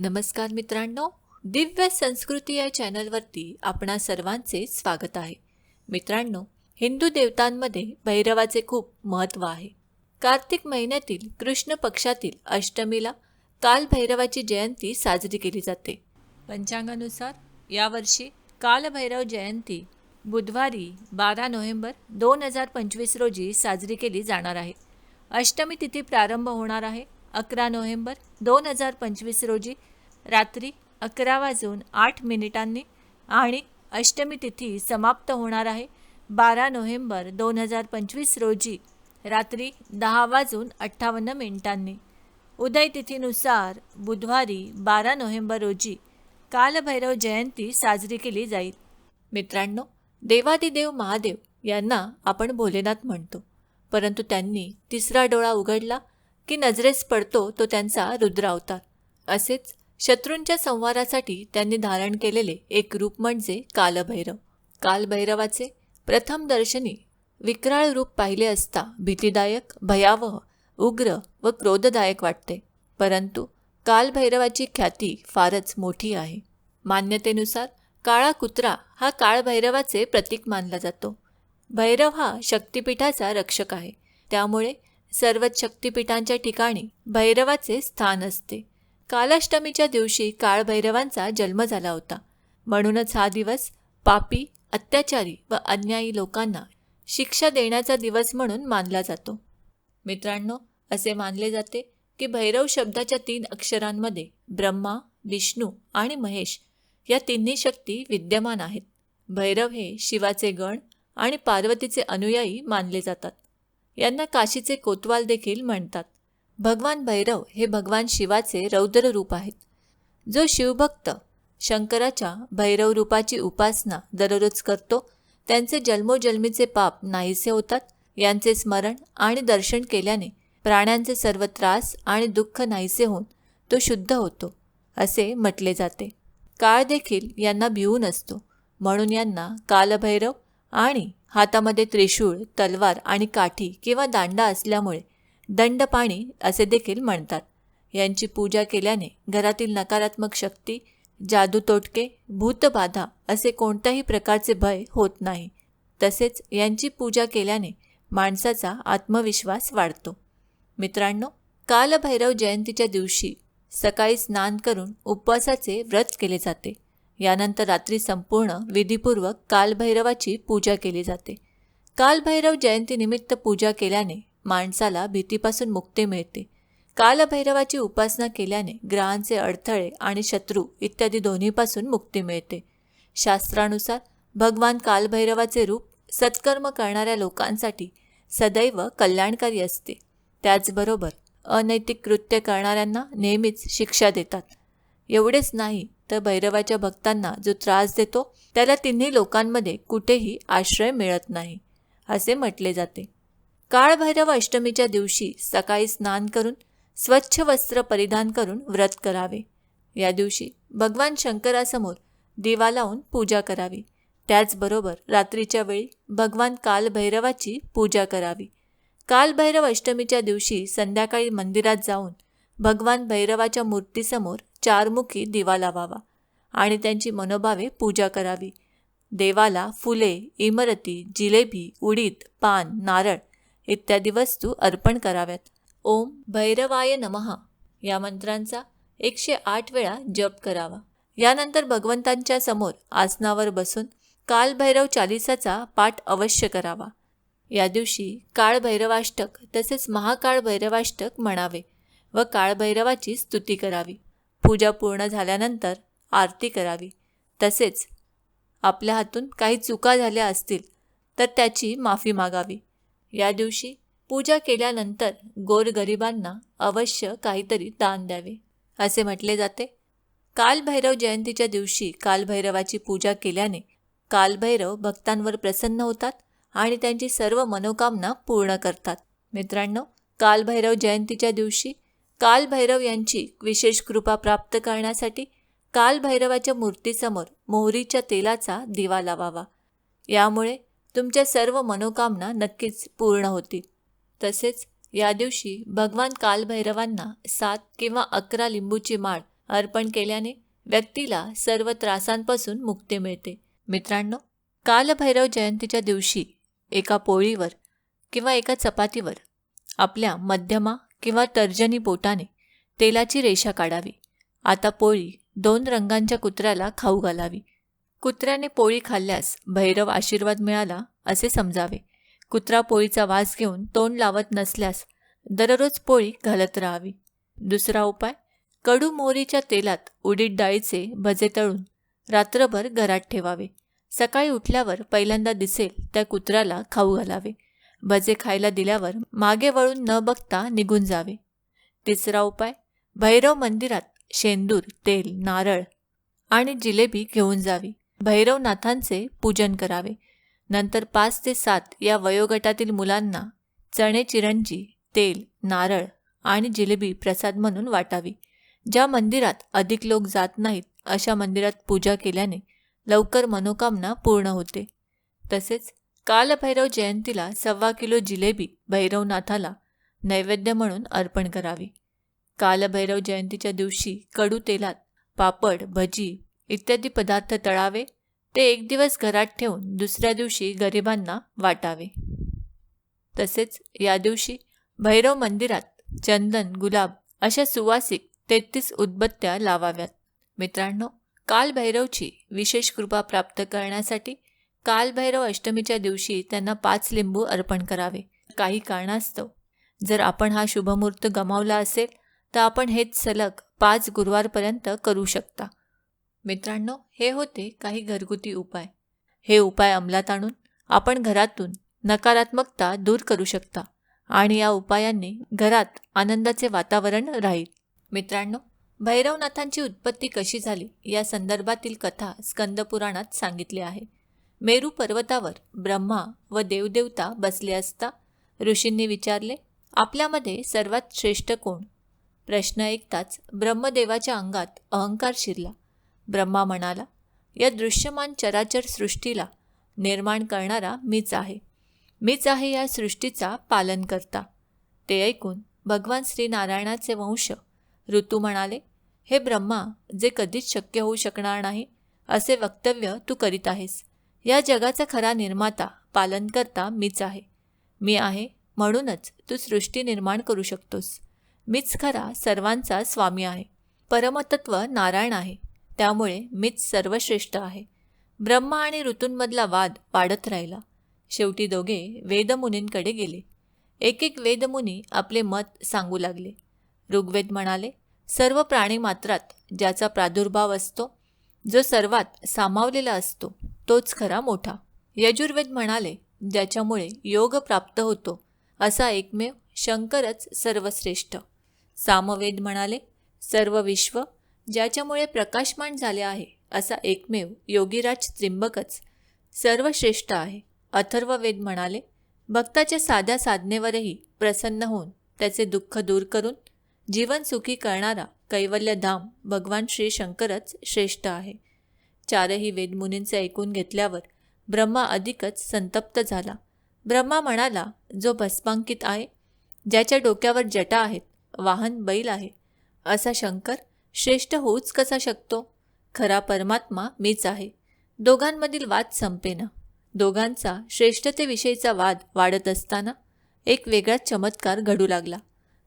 नमस्कार मित्रांनो दिव्य संस्कृती या चॅनलवरती आपणा सर्वांचे स्वागत आहे. मित्रांनो हिंदू देवतांमध्ये भैरवाचे खूप महत्त्व आहे. कार्तिक महिन्यातील कृष्ण पक्षातील अष्टमीला कालभैरवाची जयंती साजरी केली जाते. पंचांगानुसार यावर्षी कालभैरव जयंती बुधवारी बारा नोव्हेंबर दोन हजार पंचवीस रोजी साजरी केली जाणार आहे. अष्टमी तिथी प्रारंभ होणार आहे. अकरा नोव्हेंबर दोन हजार पंचवीस रोजी रात्री अकरा वाजून आठ मिनिटांनी आणि अष्टमी तिथी समाप्त होणार आहे. बारा नोव्हेंबर दोन हजार पंचवीस रोजी रात्री दहा वाजून अठ्ठावन्न मिनिटांनी. उदय तिथीनुसार बुधवारी बारा नोव्हेंबर रोजी कालभैरव जयंती साजरी केली जाईल. मित्रांनो देवादिदेव महादेव यांना आपण भोलेनाथ म्हणतो. परंतु त्यांनी तिसरा डोळा उघडला की नजरेस पडतो तो त्यांचा रुद्र अवतार. असेच शत्रूंच्या संवारासाठी त्यांनी धारण केलेले एक रूप म्हणजे कालभैरव. कालभैरवाचे प्रथम दर्शनी विक्राळ रूप पाहिले असता भीतीदायक भयावह उग्र व क्रोधदायक वाटते. परंतु कालभैरवाची ख्याती फारच मोठी आहे. मान्यतेनुसार काळा कुत्रा हा काळभैरवाचे प्रतीक मानला जातो. भैरव हा शक्तिपीठाचा रक्षक आहे. त्यामुळे सर्वच शक्तिपीठांच्या ठिकाणी भैरवाचे स्थान असते. कालाष्टमीच्या दिवशी काळभैरवांचा जन्म झाला होता. म्हणूनच हा दिवस पापी अत्याचारी व अन्यायी लोकांना शिक्षा देण्याचा दिवस म्हणून मानला जातो. मित्रांनो असे मानले जाते की भैरव शब्दाच्या तीन अक्षरांमध्ये ब्रह्मा विष्णू आणि महेश या तिन्ही शक्ती विद्यमान आहेत. भैरव हे शिवाचे गण आणि पार्वतीचे अनुयायी मानले जातात. यांना काशीचे कोतवाल देखील म्हणतात. भगवान भैरव हे भगवान शिवाचे रौद्र रूप आहेत. जो शिवभक्त शंकराच्या भैरव रूपाची उपासना दररोज करतो त्यांचे जन्मोजन्मीचे पाप नाहीसे होतात यांचे स्मरण आणि दर्शन केल्याने प्राण्यांचे सर्व त्रास आणि दुःख नाहीसे होऊन तो शुद्ध होतो असे म्हटले जाते. काळ देखील यांना भिवून असतो. म्हणून यांना कालभैरव आणि हातामध्ये त्रिशूळ तलवार आणि काठी किंवा दांडा असल्यामुळे दंडपाणी असे देखील म्हणतात. यांची पूजा केल्याने घरातील नकारात्मक शक्ती जादू तोटके भूतबाधा असे कोणत्याही प्रकारचे भय होत नाही. तसेच यांची पूजा केल्याने माणसाचा आत्मविश्वास वाढतो. मित्रांनो कालभैरव जयंतीच्या दिवशी सकाळी स्नान करून उपवासाचे व्रत केले जाते. यानंतर रात्री संपूर्ण विधीपूर्वक कालभैरवाची पूजा केली जाते. कालभैरव जयंतीनिमित्त पूजा केल्याने माणसाला भीतीपासून मुक्ती मिळते. कालभैरवाची उपासना केल्याने ग्रहांचे अडथळे आणि शत्रू इत्यादी दोन्हीपासून मुक्ती मिळते. शास्त्रानुसार भगवान कालभैरवाचे रूप सत्कर्म करणाऱ्या लोकांसाठी सदैव कल्याणकारी असते. त्याचबरोबर अनैतिक कृत्य करणाऱ्यांना नेहमीच शिक्षा देतात. एवढेच नाही तर भैरवाच्या भक्तांना जो त्रास देतो त्याला तिन्ही लोकांमध्ये कुठेही आश्रय मिळत नाही असे म्हटले जाते. काळभैरव अष्टमीच्या दिवशी सकाळी स्नान करून स्वच्छ वस्त्र परिधान करून व्रत करावे. या दिवशी भगवान शंकरासमोर दिवा लावून पूजा करावी. त्याचबरोबर रात्रीच्या वेळी भगवान कालभैरवाची पूजा करावी. कालभैरव अष्टमीच्या दिवशी संध्याकाळी मंदिरात जाऊन भगवान भैरवाच्या मूर्तीसमोर चारमुखी दिवा लावावा आणि त्यांची मनोभावे पूजा करावी. देवाला फुले इमरती जिलेबी उडीद पान नारळ इत्यादी वस्तू अर्पण कराव्यात. ओम भैरवाय नमहा या मंत्रांचा एकशे आठ वेळा जप करावा. यानंतर भगवंतांच्या समोर आसनावर बसून कालभैरव चालिसाचा पाठ अवश्य करावा. या दिवशी काळभैरवाष्टक तसेच महाकाळ भैरवाष्टक म्हणावे. व काळभैरवाची स्तुती करावी. पूजा पूर्ण झाल्यानंतर आरती करावी. तसेच आपल्या हातून काही चुका झाल्या असतील तर त्याची माफी मागावी. या दिवशी पूजा केल्यानंतर गोरगरिबांना अवश्य काहीतरी दान द्यावे. असे म्हटले जाते. कालभैरव जयंतीच्या दिवशी कालभैरवाची पूजा केल्याने कालभैरव भक्तांवर प्रसन्न होतात आणि त्यांची सर्व मनोकामना पूर्ण करतात. मित्रांनो कालभैरव जयंतीच्या दिवशी कालभैरव यांची विशेष कृपा प्राप्त करण्यासाठी कालभैरवाच्या मूर्तीसमोर मोहरीच्या तेलाचा दिवा लावावा. यामुळे तुमच्या सर्व मनोकामना नक्कीच पूर्ण होतील. तसेच या दिवशी भगवान कालभैरवांना सात किंवा अकरा लिंबूची माळ अर्पण केल्याने व्यक्तीला सर्व त्रासांपासून मुक्ती मिळते. मित्रांनो कालभैरव जयंतीच्या दिवशी एका पोळीवर किंवा एका चपातीवर आपल्या मध्यमा किंवा तर्जनी बोटाने तेलाची रेषा काढावी. आता पोळी दोन रंगांच्या कुत्र्याला खाऊ घालावी. कुत्र्याने पोळी खाल्ल्यास भैरव आशीर्वाद मिळाला असे समजावे. कुत्रा पोळीचा वास घेऊन तोंड लावत नसल्यास दररोज पोळी घालत राहावी. दुसरा उपाय कडू मोहरीच्या तेलात उडीद डाळीचे भजे तळून रात्रभर घरात ठेवावे. सकाळी उठल्यावर पहिल्यांदा दिसेल त्या कुत्र्याला खाऊ घालावे. भजे खायला दिल्यावर मागे वळून न बघता निघून जावे. तिसरा उपाय भैरव मंदिरात शेंदूर तेल नारळ आणि जिलेबी घेऊन जावी. भैरवनाथांचे पूजन करावे. नंतर पाच ते सात या वयोगटातील मुलांना चणे चिरंजी तेल नारळ आणि जिलेबी प्रसाद म्हणून वाटावी. ज्या मंदिरात अधिक लोक जात नाहीत अशा मंदिरात पूजा केल्याने लवकर मनोकामना पूर्ण होते. तसेच कालभैरव जयंतीला सव्वा किलो जिलेबी भैरवनाथाला नैवेद्य म्हणून अर्पण करावी. कालभैरव जयंतीच्या दिवशी कडू तेलात पापड भजी इत्यादी पदार्थ तळावे. ते एक दिवस घरात ठेवून दुसऱ्या दिवशी गरिबांना वाटावे. तसेच या दिवशी भैरव मंदिरात चंदन गुलाब अशा सुवासिक तेहतीस उदबत्त्या लावाव्यात. मित्रांनो कालभैरवची विशेष कृपा प्राप्त करण्यासाठी कालभैरव अष्टमीच्या दिवशी त्यांना पाच लिंबू अर्पण करावे. काही कारणास्तव. जर आपण हा शुभमुहूर्त गमावला असेल तर आपण हेच सलग पाच गुरुवारपर्यंत करू शकता. मित्रांनो हे होते काही घरगुती उपाय. हे उपाय अंमलात आणून आपण घरातून नकारात्मकता दूर करू शकता आणि या उपायांनी घरात आनंदाचे वातावरण राहील. मित्रांनो भैरवनाथांची उत्पत्ती कशी झाली या संदर्भातील कथा स्कंदपुराणात सांगितली आहे. मेरू पर्वतावर ब्रह्मा व देवदेवता बसले असता ऋषींनी विचारले आपल्यामध्ये सर्वात श्रेष्ठ कोण? प्रश्न ऐकताच ब्रह्मदेवाच्या अंगात अहंकार शिरला. ब्रह्मा म्हणाला या दृश्यमान चराचर सृष्टीला निर्माण करणारा मीच आहे. मीच आहे या सृष्टीचा पालन करता ते ऐकून भगवान श्रीनारायणाचे वंश ऋतू म्हणाले हे ब्रह्मा जे कधीच शक्य होऊ शकणार नाही असे वक्तव्य तू करीत आहेस. या जगाचा खरा निर्माता पालनकर्ता मीच आहे. मी आहे म्हणूनच तू सृष्टी निर्माण करू शकतोस. मीच खरा सर्वांचा स्वामी आहे. परमतत्व नारायण आहे. त्यामुळे मीच सर्वश्रेष्ठ आहे. ब्रह्मा आणि ऋतूंमधला वाद वाढत राहिला. शेवटी दोघे वेदमुनींकडे गेले. एक एक वेदमुनी आपले मत सांगू लागले. ऋग्वेद म्हणाले सर्व प्राणीमात्रात ज्याचा प्रादुर्भाव असतो जो सर्वात सामावलेला असतो तोच खरा मोठा. यजुर्वेद म्हणाले ज्याच्यामुळे योग प्राप्त होतो असा एकमेव शंकरच सर्वश्रेष्ठ. सामवेद म्हणाले सर्व विश्व ज्याच्यामुळे प्रकाशमान झाले आहे असा एकमेव योगीराज त्रिंबकच सर्वश्रेष्ठ आहे. अथर्ववेद म्हणाले भक्ताच्या साध्या साधनेवरही प्रसन्न होऊन त्याचे दुःख दूर करून जीवन सुखी करणारा कैवल्यधाम भगवान श्री शंकरच श्रेष्ठ आहे. चारही वेदमुनींचे ऐकून घेतल्यावर ब्रह्मा अधिकच संतप्त झाला. ब्रह्मा म्हणाला जो भस्मांकित आहे ज्याच्या डोक्यावर जटा आहेत वाहन बैल आहे असा शंकर श्रेष्ठ होऊच कसा शकतो? खरा परमात्मा मीच आहे. दोघांमधील वाद संपेना. दोघांचा श्रेष्ठतेविषयीचा वाद वाढत असताना एक वेगळाच चमत्कार घडू लागला.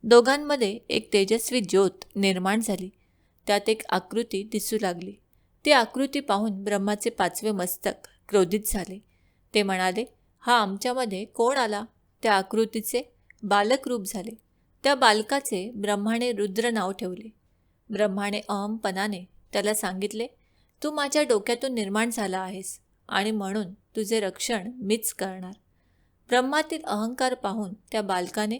दोघांमध्ये एक तेजस्वी ज्योत निर्माण झाली. त्यात एक आकृती दिसू लागली. ती आकृती पाहून ब्रह्माचे पाचवे मस्तक क्रोधित झाले. ते म्हणाले हा आमच्यामध्ये कोण आला? त्या आकृतीचे बालक रूप झाले. त्या बालकाचे ब्रह्माने रुद्र नाव ठेवले. ब्रह्माने अहमपणाने त्याला सांगितले तू माझ्या डोक्यातून निर्माण झाला आहेस आणि म्हणून तुझे रक्षण मीच करणार. ब्रह्मातील अहंकार पाहून त्या बालकाने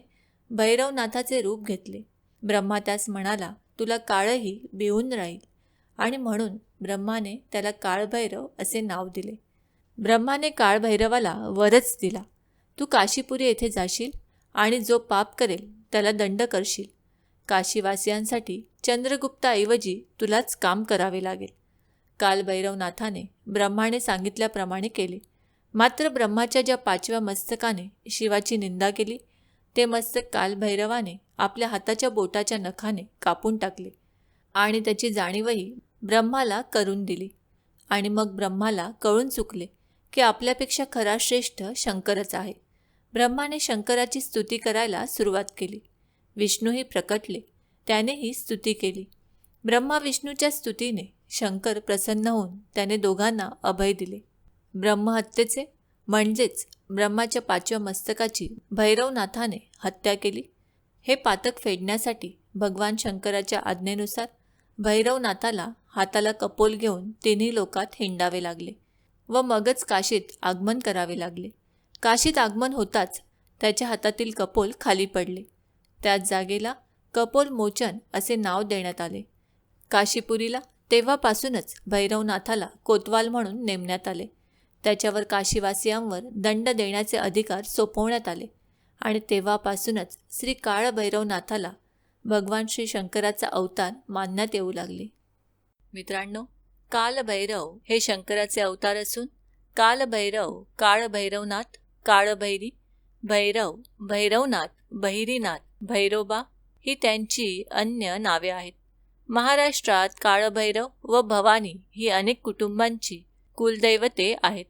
भैरवनाथाचे रूप घेतले. ब्रह्मा त्यास म्हणाला तुला काळही भिवून राहील. आणि म्हणून ब्रह्माने त्याला काळभैरव असे नाव दिले. ब्रह्माने काळभैरवाला वरच दिला. तू काशीपुरी येथे जाशील आणि जो पाप करेल त्याला दंड करशील. काशीवासियांसाठी चंद्रगुप्ताऐवजी तुलाच काम करावे लागेल. कालभैरवनाथाने ब्रह्माने सांगितल्याप्रमाणे केले. मात्र ब्रह्माच्या ज्या पाचव्या मस्तकाने शिवाची निंदा केली ते मस्तक कालभैरवाने आपल्या हाताच्या बोटाच्या नखाने कापून टाकले. आणि त्याची जाणीवही ब्रह्माला करून दिली. आणि मग ब्रह्माला कळून चुकले की आपल्यापेक्षा खरा श्रेष्ठ शंकरच आहे. ब्रह्माने शंकराची स्तुती करायला सुरुवात केली. विष्णूही प्रकटले. त्यानेही स्तुती केली. ब्रह्मा विष्णूच्या स्तुतीने शंकर प्रसन्न होऊन त्याने दोघांना अभय दिले. ब्रह्महत्येचे म्हणजेच ब्रह्माच्या पाचव्या मस्तकाची भैरवनाथाने हत्या केली. हे पातक फेडण्यासाठी भगवान शंकराच्या आज्ञेनुसार भैरवनाथाला हाताला कपोल घेऊन तिन्ही लोकात हिंडावे लागले व मगच काशीत आगमन करावे लागले. काशीत आगमन होताच त्याच्या हातातील कपोल खाली पडले. त्याच जागेला कपोल मोचन असे नाव देण्यात आले. काशीपुरीला तेव्हापासूनच भैरवनाथाला कोतवाल म्हणून नेमण्यात आले. त्याच्यावर काशीवासियांवर दंड देण्याचे अधिकार सोपवण्यात आले आणि तेव्हापासूनच श्री काळभैरवनाथाला भगवान श्री शंकराचा अवतार मानण्यात येऊ लागले. मित्रांनो कालभैरव हे शंकराचे अवतार असून कालभैरव काळभैरवनाथ काळभैरी भैरव भैरवनाथ बहिरीनाथ भैरोबा ही त्यांची अन्य नावे आहेत. महाराष्ट्रात काळभैरव व भवानी ही अनेक कुटुंबांची कुलदैवते आहेत.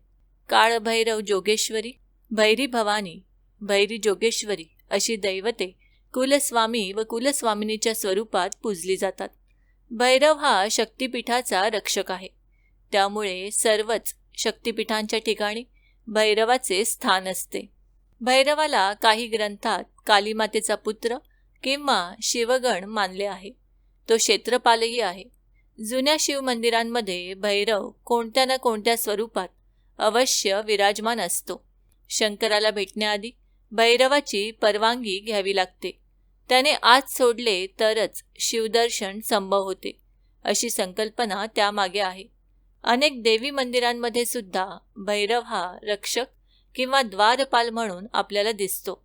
काळभैरव जोगेश्वरी भैरी भवानी भैरी जोगेश्वरी अशी दैवते कुलस्वामी व कुलस्वामिनीच्या स्वरूपात पूजली जातात. भैरव हा शक्तिपीठाचा रक्षक आहे. त्यामुळे सर्वच शक्तिपीठांच्या ठिकाणी भैरवाचे स्थान असते. भैरवाला काही ग्रंथात कालीमातेचा पुत्र किंवा शिवगण मानले आहे. तो क्षेत्रपालही आहे. जुन्या शिवमंदिरांमध्ये भैरव कोणत्या ना कोणत्या स्वरूपात अवश्य विराजमान असतो. शंकराला भेटण्याआधी भैरवाची परवानगी घ्यावी लागते. त्याने आज सोडले तरच शिवदर्शन संभव होते अशी संकल्पना त्यामागे आहे. अनेक देवी मंदिरांमध्ये सुद्धा भैरव हा रक्षक किंवा द्वारपाल म्हणून आपल्याला दिसतो.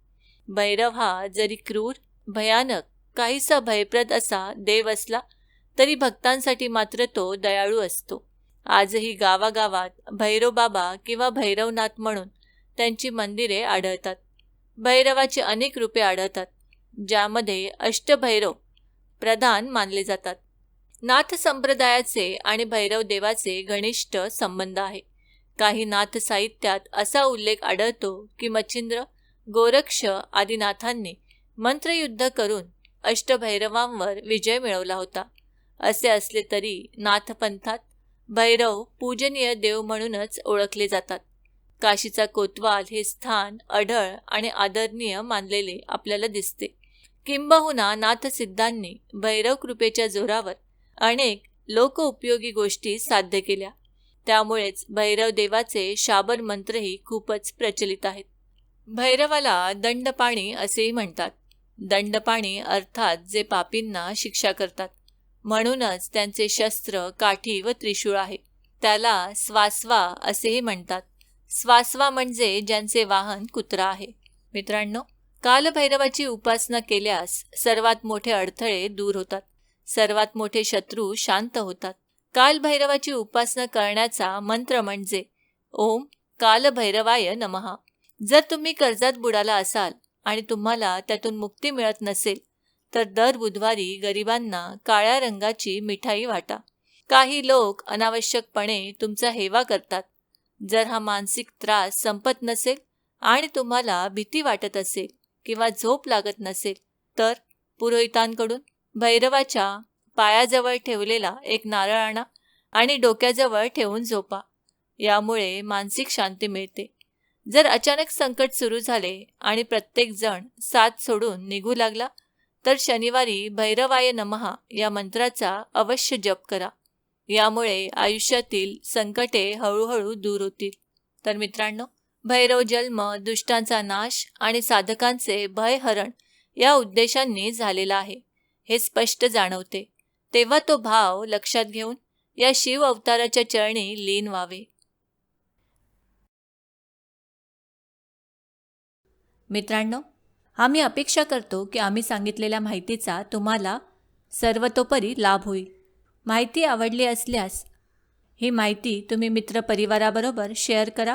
भैरव हा जरी क्रूर भयानक काहीसा भयप्रद असा देव असला तरी भक्तांसाठी मात्र तो दयाळू असतो. आजही गावागावात भैरवबाबा किंवा भैरवनाथ म्हणून त्यांची मंदिरे आढळतात. भैरवाची अनेक रूपे आढळतात. ज्यामध्ये अष्टभैरव प्रधान मानले जातात. नाथ संप्रदायाचे आणि भैरव देवाचे घनिष्ठ संबंध आहे. काही नाथ साहित्यात असा उल्लेख आढळतो की मच्छिंद्र गोरक्ष आदिनाथांनी मंत्रयुद्ध करून अष्टभैरवांवर विजय मिळवला होता. असे असले तरी नाथपंथात भैरव पूजनीय देव म्हणूनच ओळखले जातात. काशीचा कोतवाल हे स्थान अढळ आणि आदरणीय मानलेले आपल्याला दिसते. किंबहुना नाथसिद्धांनी भैरव कृपेच्या जोरावर अनेक लोकउपयोगी गोष्टी साध्य केल्या. त्यामुळेच भैरव देवाचे शाबर मंत्रही खूपच प्रचलित आहेत. भैरवाला दंडपाणी असेही म्हणतात. दंडपाणी अर्थात जे पापींना शिक्षा करतात. म्हणूनच त्यांचे शस्त्र काठी व त्रिशूळ आहे. त्याला स्वास्वा असेही म्हणतात. स्वास्वा म्हणजे ज्यांचे वाहन कुत्रा आहे. मित्रांनो कालभैरवाची उपासना केल्यास सर्वात मोठे अडथळे दूर होतात. सर्वात मोठे शत्रू शांत होतात. कालभैरवाची उपासना करण्याचा मंत्र म्हणजे ओम कालभैरवाय नमहा जर तुम्ही कर्जात बुडाला असाल आणि तुम्हाला त्यातून मुक्ती मिळत नसेल तर दर बुधवारी गरिबांना काळ्या रंगाची मिठाई वाटा. काही लोक अनावश्यकपणे तुमचा हेवा करतात. जर हा मानसिक त्रास संपत नसेल आणि तुम्हाला भीती वाटत असेल किंवा झोप लागत नसेल तर पुरोहितांकडून भैरवाच्या पायाजवळ ठेवलेला एक नारळ आणा आणि डोक्याजवळ ठेवून झोपा. यामुळे मानसिक शांती मिळते. जर अचानक संकट सुरू झाले आणि प्रत्येक जण साथ सोडून निघू लागला तर शनिवारी भैरवाय नमहा या मंत्राचा अवश्य जप करा. यामुळे आयुष्यातील संकटे हळूहळू दूर होतील. तर मित्रांनो भैरव जन्म दुष्टांचा नाश आणि साधकांचे भयहरण या उद्देशांनी झालेला आहे हे स्पष्ट जाणवते. तेव्हा तो भाव लक्षात घेऊन या शिव अवताराच्या चरणी लीन व्हावे. मित्रांनो आम्ही अपेक्षा करतो की आम्ही सांगितलेल्या माहितीचा तुम्हाला सर्वतोपरी लाभ होईल. माहिती आवडली असल्यास ही माहिती तुम्ही मित्रपरिवाराबरोबर शेअर करा.